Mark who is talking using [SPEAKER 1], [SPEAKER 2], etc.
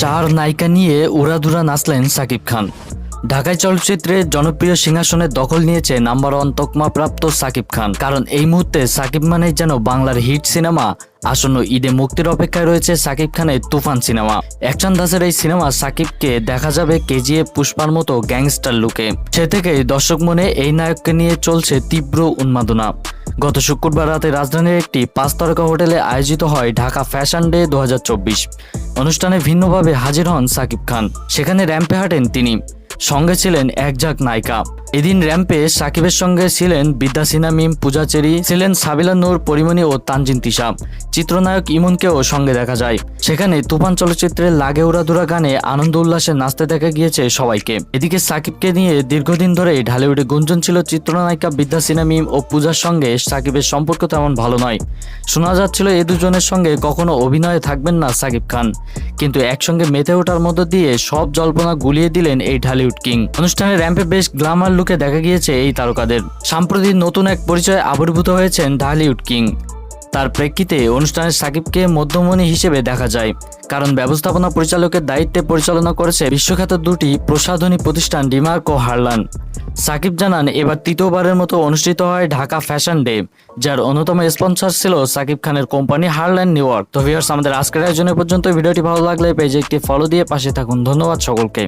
[SPEAKER 1] চার নায়িকা নিয়ে উড়াধুরা নাচলেন সাকিব খান। ঢাকায় চলচ্চিত্রে জনপ্রিয় সিংহাসনের দখল নিয়েছে নাম্বার ওয়ান তকমাপ্রাপ্ত সাকিব খান। কারণ এই মুহূর্তে সাকিব মানেই যেন বাংলার হিট সিনেমা। আসন্ন ঈদে মুক্তির অপেক্ষায় রয়েছে সাকিব খানের তুফান সিনেমা। অ্যাকশন দাসের এই সিনেমা সাকিবকে দেখা যাবে কেজিএফ পুষ্পার মতো গ্যাংস্টার লুকে। সে থেকেই দর্শক মনে এই নায়ককে নিয়ে চলছে তীব্র উন্মাদনা। গত শুক্রবার রাতে রাজধানীর একটি পাঁচ তারকা হোটেলে আয়োজিত হয় ঢাকা ফ্যাশন ডে দু হাজার চব্বিশ। অনুষ্ঠানে ভিন্নভাবে হাজির হন সাকিব খান। সেখানে র্যাম্পে হাঁটেন তিনি। সঙ্গে ছিলেন একঝাক নায়িকা। এদিন র্যাম্পে সাকিবের সঙ্গে ছিলেন বিদ্যা সিনহা মিম, পূজা চেরি, ছিলেন সাবিলা নূর, পরিমণি ও তানজিন তিশা। চিত্রনায়ক ইমনকেও সঙ্গে দেখা যায়। সেখানে তুফান চলচ্চিত্রের লাগে উড়াদুরা গানে আনন্দ উল্লাসে নাচতে দেখা গিয়েছে সবাইকে। এদিকে সাকিবকে নিয়ে দীর্ঘদিন ধরে ঢালিউডে গুঞ্জন ছিল চিত্রনায়িকা বিদ্যা সিনহা মিম ও পূজার সঙ্গে সাকিবের সম্পর্ক তেমন ভালো নয়। শোনা যাচ্ছিল এ দুজনের সঙ্গে কখনো অভিনয়ে থাকবেন না সাকিব খান। কিন্তু একসঙ্গে মেতে ওঠার মধ্য দিয়ে সব জল্পনা গুলিয়ে দিলেন এই ঢালিউড কিং। অনুষ্ঠানে র্যাম্পে বেশ গ্লামার লুকে দেখা গিয়েছে এই তারকাদের। সাম্প্রতিক নতুন এক পরিচয়ে আবির্ভূত হয়েছেন ঢালিউড কিং। তার প্রেক্ষিতে অনুষ্ঠানে সাকিবকে মধ্যমণি হিসেবে দেখা যায়। কারণ ব্যবস্থাপনা পরিচালকের দায়িত্বে পরিচালনা করেছে বিশ্বখ্যাত দুটি প্রসাধনী প্রতিষ্ঠান ডিমার্ক ও হারলান। সাকিব জানান, এবার তৃতীয়বারের মতো অনুষ্ঠিত হয় ঢাকা ফ্যাশন ডে, যার অন্যতম স্পন্সর ছিল সাকিব খানের কোম্পানি হারল্যান্ড নিউ ইয়র্ক। তো ভিউয়ার্স আমাদের আজকের আয়োজনে পর্যন্ত। ভিডিওটি ভালো লাগলে পেজে একটি ফলো দিয়ে পাশে থাকুন। ধন্যবাদ সকলকে।